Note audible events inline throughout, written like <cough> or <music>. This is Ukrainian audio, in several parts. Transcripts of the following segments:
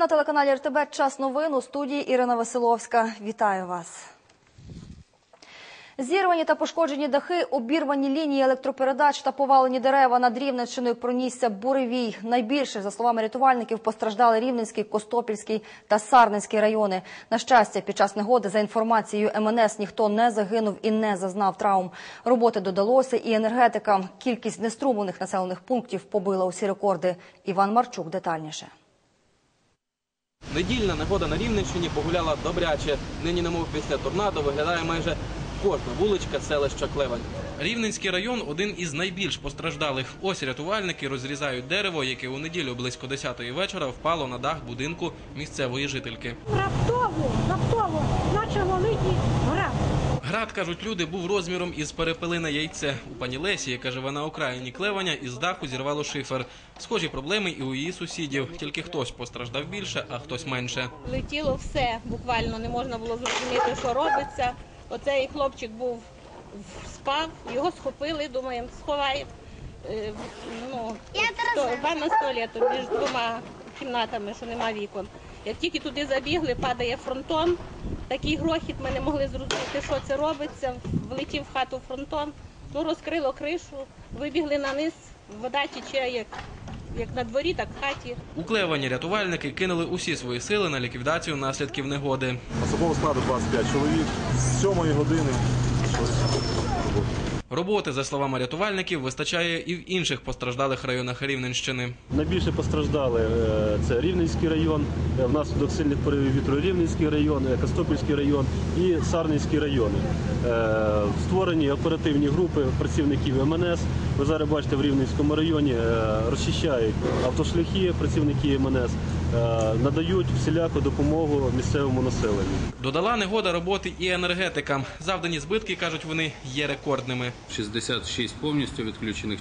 На телеканалі РТБ час новин у студії Ірина Василовська. Вітаю вас. Зірвані та пошкоджені дахи, обірвані лінії електропередач та повалені дерева над Рівненщиною пронісся буревій. Найбільше, за словами рятувальників, постраждали Рівненський, Костопільський та Сарненський райони. На щастя, під час негоди, за інформацією МНС, ніхто не загинув і не зазнав травм. Роботи додалося і енергетикам. Кількість неструмлених населених пунктів побила усі рекорди. Іван Марчук детальніше. Недільна негода на Рівненщині погуляла добряче. Нині, немов після торнадо, виглядає майже кожна вуличка селища Клевань. Рівненський район один із найбільш постраждалих. Ось рятувальники розрізають дерево, яке у неділю близько 10-ї вечора впало на дах будинку місцевої жительки. раптово, раптово наче великий град. Град, кажуть люди, був розміром із перепелине яйце. У пані Лесі, яка живе на окраїні Клеваня, із даху зірвало шифер. Схожі проблеми і у її сусідів. Тільки хтось постраждав більше, а хтось менше. Летіло все, буквально не можна було зрозуміти, що робиться. Оцей хлопчик був в- спав, його схопили, думаємо, сховаємо. Е, Ну, сто- ванна з туалетом між двома кімнатами, що нема вікон. Як тільки туди забігли, падає фронтон. Такий грохіт, ми не могли зрозуміти, що це робиться. Влетів в хату фронтон, ну розкрило кришу, вибігли на низ, вода тече як, як на дворі, так в хаті. У Клевані рятувальники кинули усі свої сили на ліквідацію наслідків негоди. Особового складу 25 чоловік з 7 години. Роботи, за словами рятувальників, вистачає і в інших постраждалих районах Рівненщини. Найбільше постраждали е, це Рівненський район, е, внаслідок сильних поривів вітру Рівненський район, е, Костопільський район і Сарненський райони. Створені оперативні групи працівників МНС. Ви зараз бачите в Рівненському районі розчищають автошляхи, працівники МНС, надають всіляку допомогу місцевому населенню. Додала негода роботи і енергетикам. Завдані збитки, кажуть вони, є рекордними. 66 повністю відключених,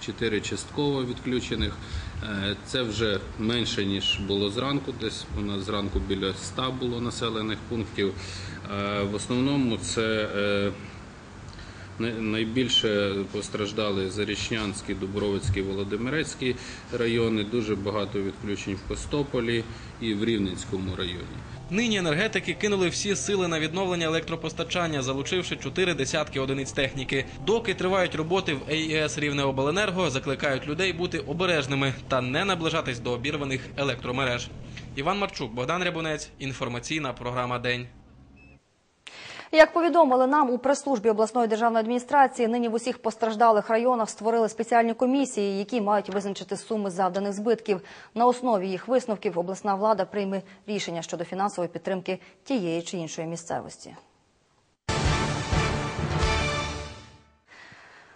4 частково відключених. Е, Це вже менше, ніж було зранку. Десь у нас зранку біля 100 було населених пунктів. Е, В основному це е, найбільше постраждали Зарічнянський, Дубровицький, Володимирецький райони. Дуже багато відключень в Костополі і в Рівненському районі. Нині енергетики кинули всі сили на відновлення електропостачання, залучивши чотири десятки одиниць техніки. Доки тривають роботи в АІС Рівнеобленерго, закликають людей бути обережними та не наближатись до обірваних електромереж. Іван Марчук, Богдан Рябунець. Інформаційна програма День. Як повідомили нам у прес-службі обласної державної адміністрації, нині в усіх постраждалих районах створили спеціальні комісії, які мають визначити суми завданих збитків. На основі їх висновків обласна влада прийме рішення щодо фінансової підтримки тієї чи іншої місцевості.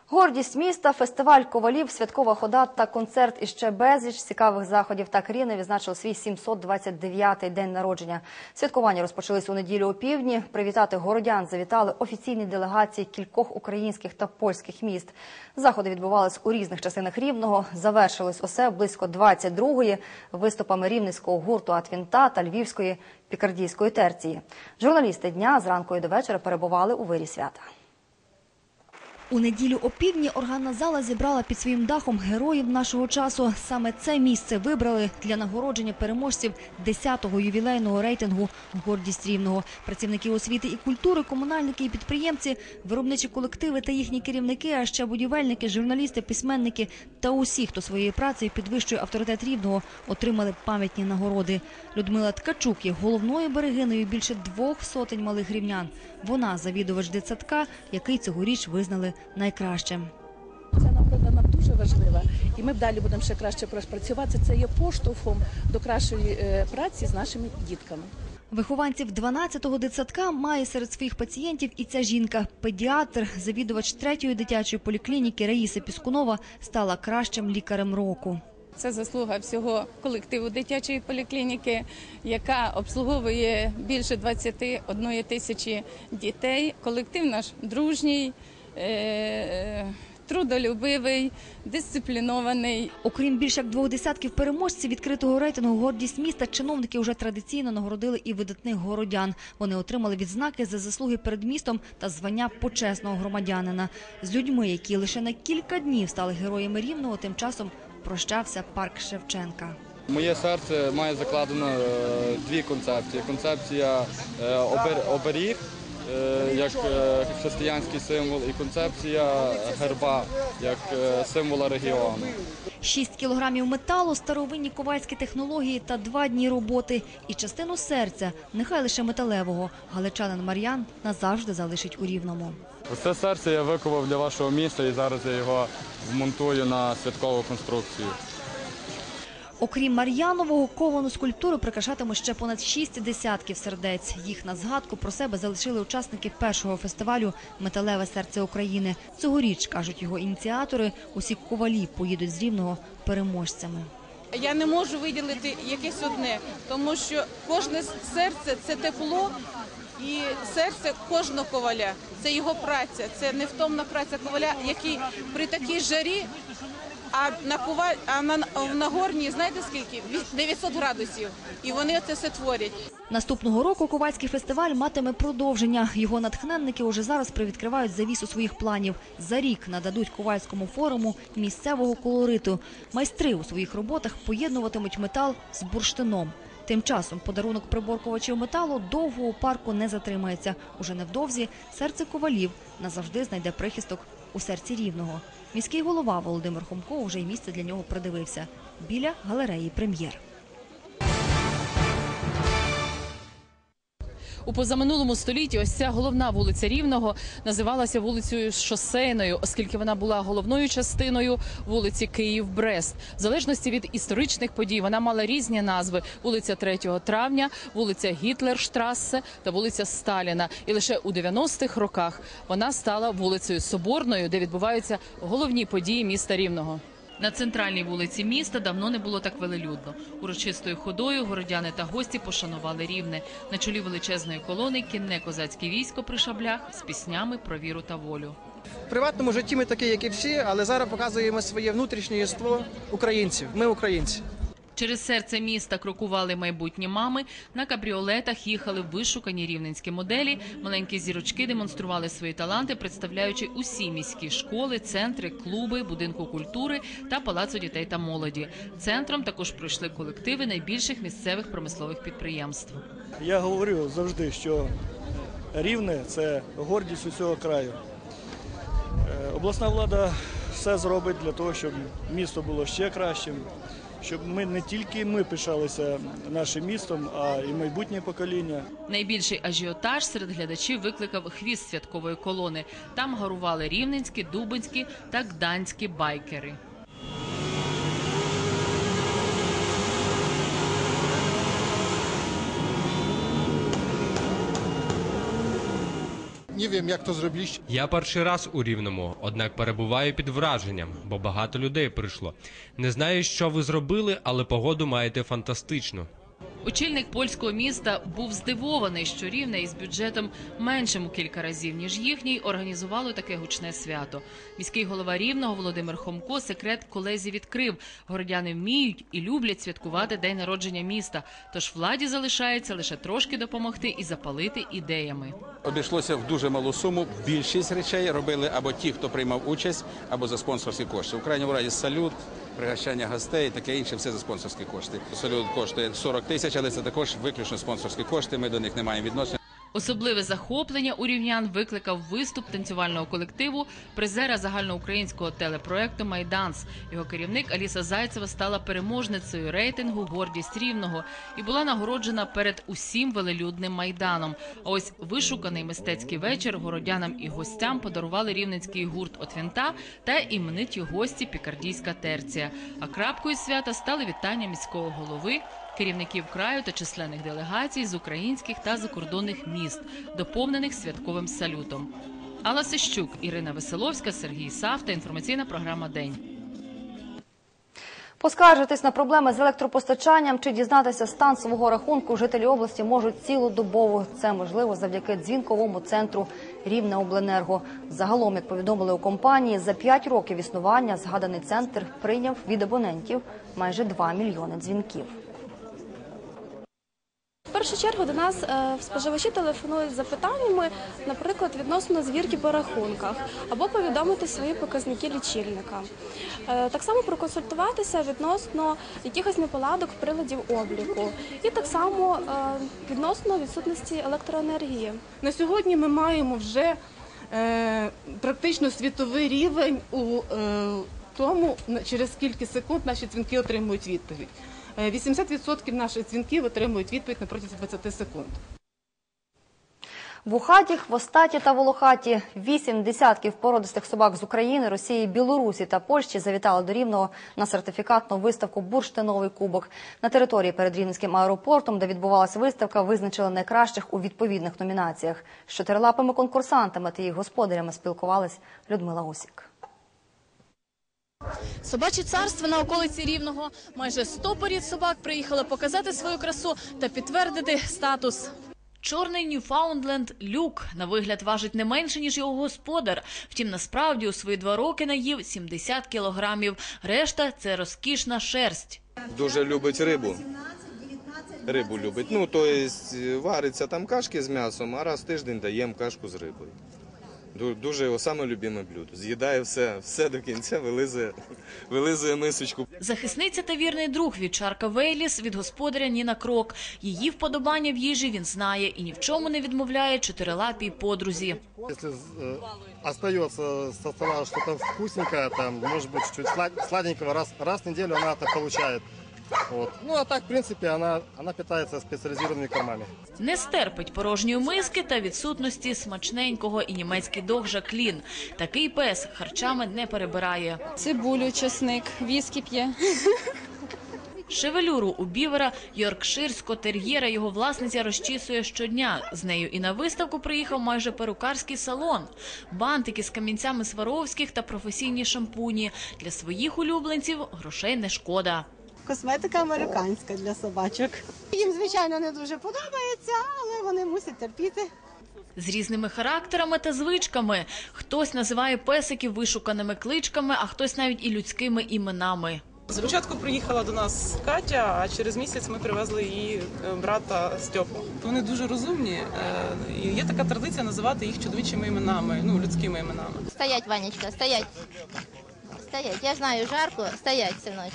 Гордість міста, фестиваль ковалів, святкова хода та концерт і ще безліч цікавих заходів. Так Рівне відзначив свій 729-й день народження. Святкування розпочались у неділю опівдні. Привітати городян завітали офіційні делегації кількох українських та польських міст. Заходи відбувались у різних частинах Рівного. Завершилось усе близько 22-ї виступами рівненського гурту Атвінта та львівської пікардійської терції. Журналісти дня зранку і до вечора перебували у вирі свята. У неділю опівдні органна зала зібрала під своїм дахом героїв нашого часу. Саме це місце вибрали для нагородження переможців 10-го ювілейного рейтингу «Гордість Рівного». Працівники освіти і культури, комунальники і підприємці, виробничі колективи та їхні керівники, а ще будівельники, журналісти, письменники та усі, хто своєю працею підвищує авторитет Рівного, отримали пам'ятні нагороди. Людмила Ткачук є головною берегиною більше двох сотень малих рівнян. Вона завідувач дитсадка, який цьогоріч визнали найкращим. Ця нагорода нам дуже важлива, і ми далі будемо ще краще працювати. Це є поштовхом до кращої е, праці з нашими дітками. Вихованців 12-го дитсадка має серед своїх пацієнтів і ця жінка. Педіатр, завідувач третьої дитячої поліклініки Раїса Піскунова стала кращим лікарем року. Це заслуга всього колективу дитячої поліклініки, яка обслуговує більше 21 тисячі дітей. Колектив наш дружній, трудолюбивий, дисциплінований. Окрім більш як двох десятків переможців відкритого рейтингу «Гордість міста», чиновники вже традиційно нагородили і видатних городян. Вони отримали відзнаки за заслуги перед містом та звання почесного громадянина. З людьми, які лише на кілька днів стали героями Рівного, тим часом прощався парк Шевченка. Моє серце має закладено е, дві концепції. Концепція е, обер- оберіг е, як е, християнський символ, і концепція герба як е, символа регіону. 6 кілограмів металу, старовинні ковальські технології та два дні роботи. І частину серця, нехай лише металевого, галичанин Мар'ян назавжди залишить у Рівному. Це серце я виковав для вашого міста і зараз я його вмонтую на святкову конструкцію. Окрім Мар'янового, ковану скульптуру прикрашатимуть ще понад шість десятків сердець. Їх на згадку про себе залишили учасники першого фестивалю Металеве серце України. Цьогоріч, кажуть його ініціатори, усі ковалі поїдуть з Рівного переможцями. Я не можу виділити якесь одне, тому що кожне серце це тепло, і серце кожного коваля це його праця, це невтомна праця коваля, який при такій жарі. А на кова... а на, в Нагорній, знаєте скільки? Віс- 900 градусів. І вони це все творять. Наступного року Ковальський фестиваль матиме продовження. Його натхненники уже зараз привідкривають завісу своїх планів. За рік нададуть Ковальському форуму місцевого колориту. Майстри у своїх роботах поєднуватимуть метал з бурштином. Тим часом подарунок приборкувачів металу довго у парку не затримається. Уже невдовзі серце ковалів назавжди знайде прихисток у серці рівного. Міський голова Володимир Хомко вже й місце для нього придивився біля галереї прем'єр. У позаминулому столітті ось ця головна вулиця Рівного називалася вулицею Шосейною, оскільки вона була головною частиною вулиці Київ-Брест. В залежності від історичних подій вона мала різні назви: вулиця 3 травня, вулиця Гітлерштрассе та вулиця Сталіна. І лише у 90-х роках вона стала вулицею Соборною, де відбуваються головні події міста Рівного. На центральній вулиці міста давно не було так велелюдно. Урочистою ходою городяни та гості пошанували рівне. На чолі величезної колони кінне козацьке військо при шаблях з піснями про віру та волю. В приватному житті ми такі, як і всі, але зараз показуємо своє внутрішнє єство українців. Ми українці. Через серце міста крокували майбутні мами. На кабріолетах їхали вишукані рівненські моделі. Маленькі зірочки демонстрували свої таланти, представляючи усі міські школи, центри, клуби, будинку культури та палацу дітей та молоді. Центром також пройшли колективи найбільших місцевих промислових підприємств. Я говорю завжди, що рівне це гордість усього краю. Е, Обласна влада все зробить для того, щоб місто було ще кращим, щоб ми не тільки ми пишалися нашим містом, а і майбутнє покоління. Найбільший ажіотаж серед глядачів викликав хвіст святкової колони. Там гарували рівненські, дубинські та гданські байкери. Nie wiem, jak to zrobiliście. Я перший раз у Рівному, однак перебуваю під враженням, бо багато людей прийшло. Не знаю, що ви зробили, але погоду маєте фантастичну. Очільник польського міста був здивований, що рівне із бюджетом меншим у кілька разів ніж їхній організувало таке гучне свято. Міський голова рівного Володимир Хомко секрет колезі відкрив. Городяни вміють і люблять святкувати день народження міста. Тож владі залишається лише трошки допомогти і запалити ідеями. Обійшлося в дуже малу суму. Більшість речей робили або ті, хто приймав участь, або за спонсорські кошти. У крайньому разі салют, пригощання гостей, таке інше, все за спонсорські кошти. Салют коштує 40 тисяч, але це також виключно спонсорські кошти. Ми до них не маємо відношення. Особливе захоплення у рівнян викликав виступ танцювального колективу призера загальноукраїнського телепроекту Майданс. Його керівник Аліса Зайцева стала переможницею рейтингу Гордість рівного і була нагороджена перед усім велелюдним майданом. А ось вишуканий мистецький вечір городянам і гостям подарували рівненський гурт Отвінта та імениті гості Пікардійська терція. А крапкою свята стали вітання міського голови керівників краю та численних делегацій з українських та закордонних міст, доповнених святковим салютом. Алла Сищук, Ірина Веселовська, Сергій Савта. Інформаційна програма День. Поскаржитись на проблеми з електропостачанням чи дізнатися стан свого рахунку жителі області можуть цілодобово. Це можливо завдяки дзвінковому центру Рівне Обленерго. Загалом, як повідомили у компанії, за 5 років існування згаданий центр прийняв від абонентів майже 2 мільйони дзвінків. Першу чергу до нас е, споживачі телефонують з запитаннями, наприклад, відносно звірки по рахунках або повідомити свої показники лічильника. Е, Так само проконсультуватися відносно якихось неполадок приладів обліку, і так само е, відносно відсутності електроенергії. На сьогодні ми маємо вже практично світовий рівень у тому, через скільки секунд наші дзвінки отримують відповідь. Е, 80% наших дзвінків отримують відповідь на протязі 20 секунд. Вухаті, хвостаті та волохаті. Вісім десятків породистих собак з України, Росії, Білорусі та Польщі завітали до Рівного на сертифікатну виставку «Бурштиновий кубок». На території перед Рівненським аеропортом, де відбувалася виставка, визначили найкращих у відповідних номінаціях. З чотирилапими конкурсантами та їх господарями спілкувалась Людмила Усік. Собаче царство на околиці Рівного. Майже 100 порід собак приїхали показати свою красу та підтвердити статус. Чорний Ньюфаундленд Люк на вигляд важить не менше, ніж його господар. Втім, насправді у свої два роки наїв 70 кілограмів. Решта – це розкішна шерсть. Дуже любить рибу. Рибу любить. Ну, то вариться там кашки з м'ясом, а раз в тиждень даємо кашку з рибою. Ду- Дуже його саме любиме блюдо. З'їдає все, все до кінця, вилизує, <laughs> вилизує мисочку. Захисниця та вірний друг вівчарка Вейліс від господаря Ніна Крок. Її вподобання в їжі він знає і ні в чому не відмовляє чотирилапій подрузі. Если э, остается со стола что-то вкусненькое, там, может быть, чуть-чуть слад- сладенького, раз, раз в неделю она это получает. Вот. Ну, а так, в принципе, она, она питается специализированными кормами. Не стерпить порожньої миски та відсутності смачненького і німецький дог Жаклін. Такий пес харчами не перебирає. Цибулю, чесник, віскі п'є. Шевелюру у бівера йоркширського тер'єра його власниця розчісує щодня. З нею і на виставку приїхав майже перукарський салон. Бантики з камінцями Сваровських та професійні шампуні. Для своїх улюбленців грошей не шкода. Косметика американська для собачок. Їм, звичайно, не дуже подобається, але вони мусять терпіти. З різними характерами та звичками. Хтось називає песиків вишуканими кличками, а хтось навіть і людськими іменами. Спочатку приїхала до нас Катя, а через місяць ми привезли її е, брата Стьопу. Вони дуже розумні. е, і Є така традиція називати їх чоловічими іменами, ну людськими іменами. Стоять, Ванечка, стоять. Стоять. Я знаю, жарко. Стоять, сыночек.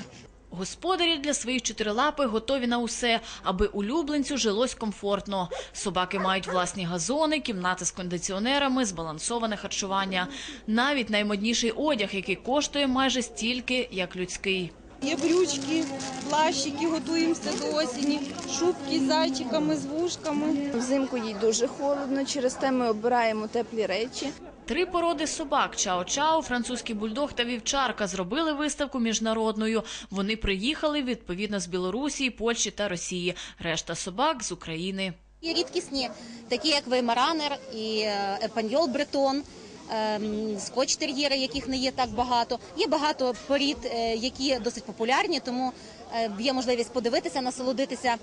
Господарі для своїх чотирилапих готові на усе, аби улюбленцю жилось комфортно. Собаки мають власні газони, кімнати з кондиціонерами, збалансоване харчування. Навіть наймодніший одяг, який коштує майже стільки, як людський. Є брючки, плащики, готуємося до осені, шубки з зайчиками, з вушками. Взимку їй дуже холодно, через те ми обираємо теплі речі. Три породи собак Чао-Чао, французький бульдог та вівчарка зробили виставку міжнародною. Вони приїхали відповідно з Білорусі, Польщі та Росії. Решта собак з України. Є рідкісні, такі як веймаранер і е, епаньол бретон. ем, Скотч-тер'єри, яких не є так багато. Є багато порід, е, які досить популярні, тому е, є можливість подивитися, насолодитися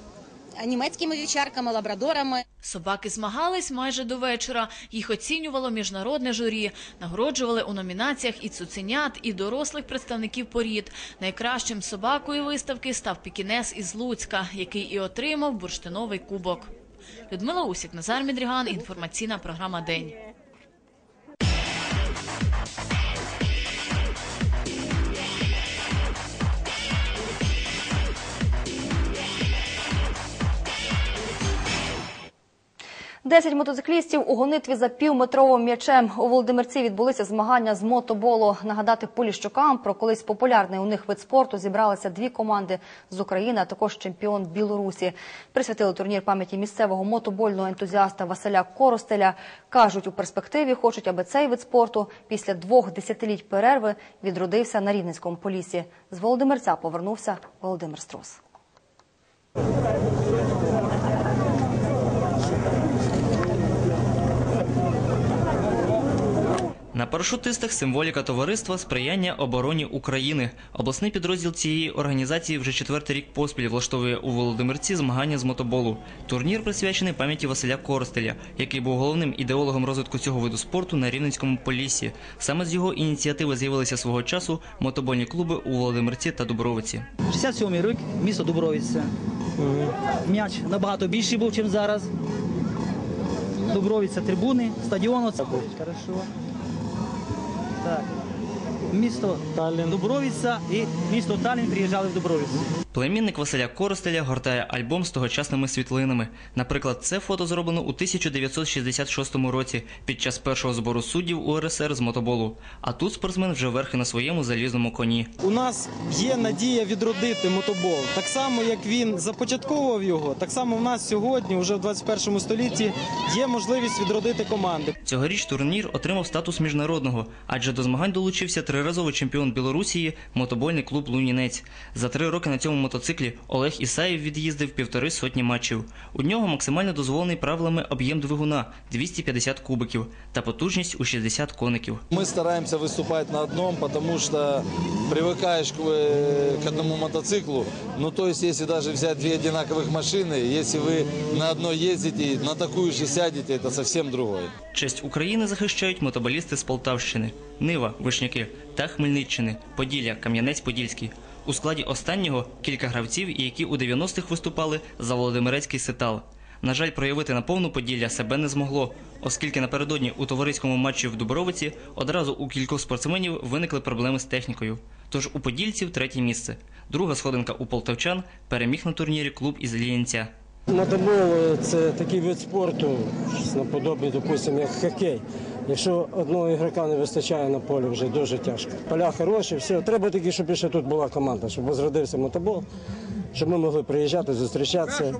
німецькими вівчарками, лабрадорами. Собаки змагались майже до вечора. Їх оцінювало міжнародне журі. Нагороджували у номінаціях і цуценят, і дорослих представників порід. Найкращим собакою виставки став пікінес із Луцька, який і отримав бурштиновий кубок. Людмила Усік, Назар Мідріган, інформаційна програма День. Десять мотоциклістів у гонитві за півметровим м'ячем. У Володимирці відбулися змагання з мотоболу. Нагадати поліщукам про колись популярний у них вид спорту зібралися дві команди з України, а також чемпіон Білорусі. Присвятили турнір пам'яті місцевого мотобольного ентузіаста Василя Коростеля. Кажуть, у перспективі хочуть, аби цей вид спорту після двох десятиліть перерви відродився на Рівненському полісі. З Володимирця повернувся Володимир Струс. На парашутистах символіка товариства сприяння обороні України. Обласний підрозділ цієї організації вже четвертий рік поспіль влаштовує у Володимирці змагання з мотоболу. Турнір присвячений пам'яті Василя Коростеля, який був головним ідеологом розвитку цього виду спорту на Рівненському поліссі. Саме з його ініціативи з'явилися свого часу мотобольні клуби у Володимирці та Дубровиці. 67-й рік, місто Дубровиця. М'яч набагато більший був, ніж зараз. Дубровиця трибуни, стадіону. Це був. 对 Місто Таллін. Дубровиця і місто Таллін приїжджали в Дубровицю. Племінник Василя Коростеля гортає альбом з тогочасними світлинами. Наприклад, це фото зроблено у 1966 році під час першого збору суддів УРСР з мотоболу. А тут спортсмен вже верхи на своєму залізному коні. У нас є надія відродити мотобол. Так само, як він започатковував його, так само в нас сьогодні, вже в 21 столітті, є можливість відродити команди. Цьогоріч турнір отримав статус міжнародного, адже до змагань долучився триразовий чемпіон Білорусії мотобольний клуб Лунінець. За три роки на цьому мотоциклі Олег Ісаєв від'їздив півтори сотні матчів. У нього максимально дозволений правилами об'єм двигуна 250 кубиків та потужність у 60 коників. Мы стараемся выступать на одном, потому что привыкаешь к, э, к одному мотоциклу. Ну, то есть, если даже взять две одинаковых машины, если вы на одной ездите, на такую же сядете, это совсем другое. Честь України захищають мотоболісти з Полтавщини, Нива, Вишняки та Хмельниччини, Поділля, Кам'янець-Подільський. У складі останнього кілька гравців, які у 90-х виступали за Володимирецький Ситал. На жаль, проявити на повну Поділля себе не змогло, оскільки напередодні у товариському матчі в Дубровиці одразу у кількох спортсменів виникли проблеми з технікою. Тож у подільців третє місце. Друга сходинка у полтавчан переміг на турнірі клуб із Лієнця. Мотобол е, це такий вид спорту, наподобі, допустимо, як хокей. Якщо одного ігрока не вистачає на полі, вже дуже тяжко. Поля хороші, все. Треба тільки, щоб ще тут була команда, щоб возродився мотобол, щоб ми могли приїжджати, зустрічатися,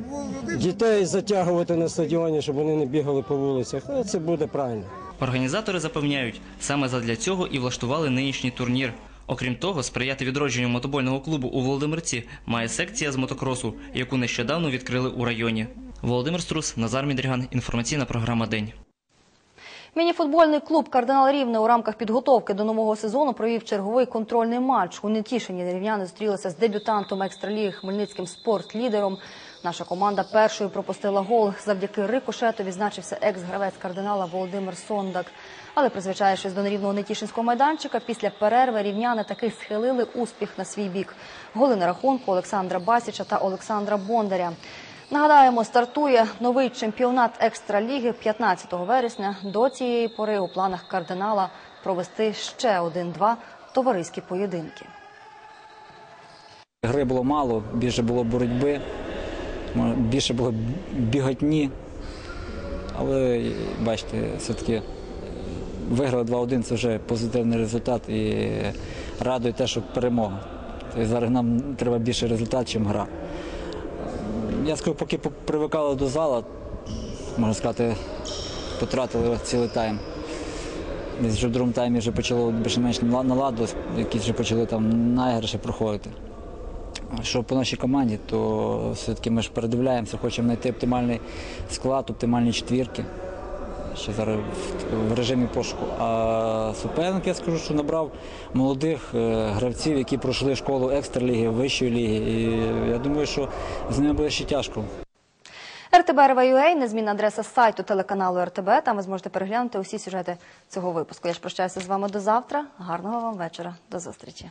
дітей затягувати на стадіоні, щоб вони не бігали по вулицях. Ну, Це буде правильно. Організатори запевняють, саме задля цього і влаштували нинішній турнір. Окрім того, сприяти відродженню мотобольного клубу у Володимирці має секція з мотокросу, яку нещодавно відкрили у районі. Володимир Струс, Назар Мідріган. Інформаційна програма День. Мініфутбольний клуб «Кардинал Рівне» у рамках підготовки до нового сезону провів черговий контрольний матч. У Нетішині рівняни зустрілися з дебютантом екстраліги Хмельницьким спортлідером. Наша команда першою пропустила гол. Завдяки рикошету відзначився екс-гравець кардинала Володимир Сондак. Але призвичаючись до нерівного Нетішинського майданчика, після перерви рівняни таки схилили успіх на свій бік. Голи на рахунку Олександра Басіча та Олександра Бондаря. Нагадаємо, стартує новий чемпіонат екстраліги 15 вересня. До цієї пори у планах кардинала провести ще один-два товариські поєдинки. Гри було мало, більше було боротьби, більше було біготні. Але бачите, все-таки е, виграли 2-1 це вже позитивний результат і радує те, що перемога. Тобто зараз нам треба більше результат, ніж гра. Я скажу, поки по- привикали до зала, можна сказати, потратили цілий тайм. Десь вже в другому таймі вже почало більш-менш нала- наладилось, якісь вже почали там найгірше проходити. Що по нашій команді, то все-таки ми ж передивляємося, хочемо знайти оптимальний склад, оптимальні четвірки. Ще зараз в, режимі пошуку. А суперник, я скажу, що набрав молодих е, гравців, які пройшли школу екстраліги, вищої ліги. І я думаю, що з ними буде ще тяжко. РТБ незмінна адреса сайту телеканалу РТБ. Там ви зможете переглянути усі сюжети цього випуску. Я ж прощаюся з вами до завтра. Гарного вам вечора. До зустрічі.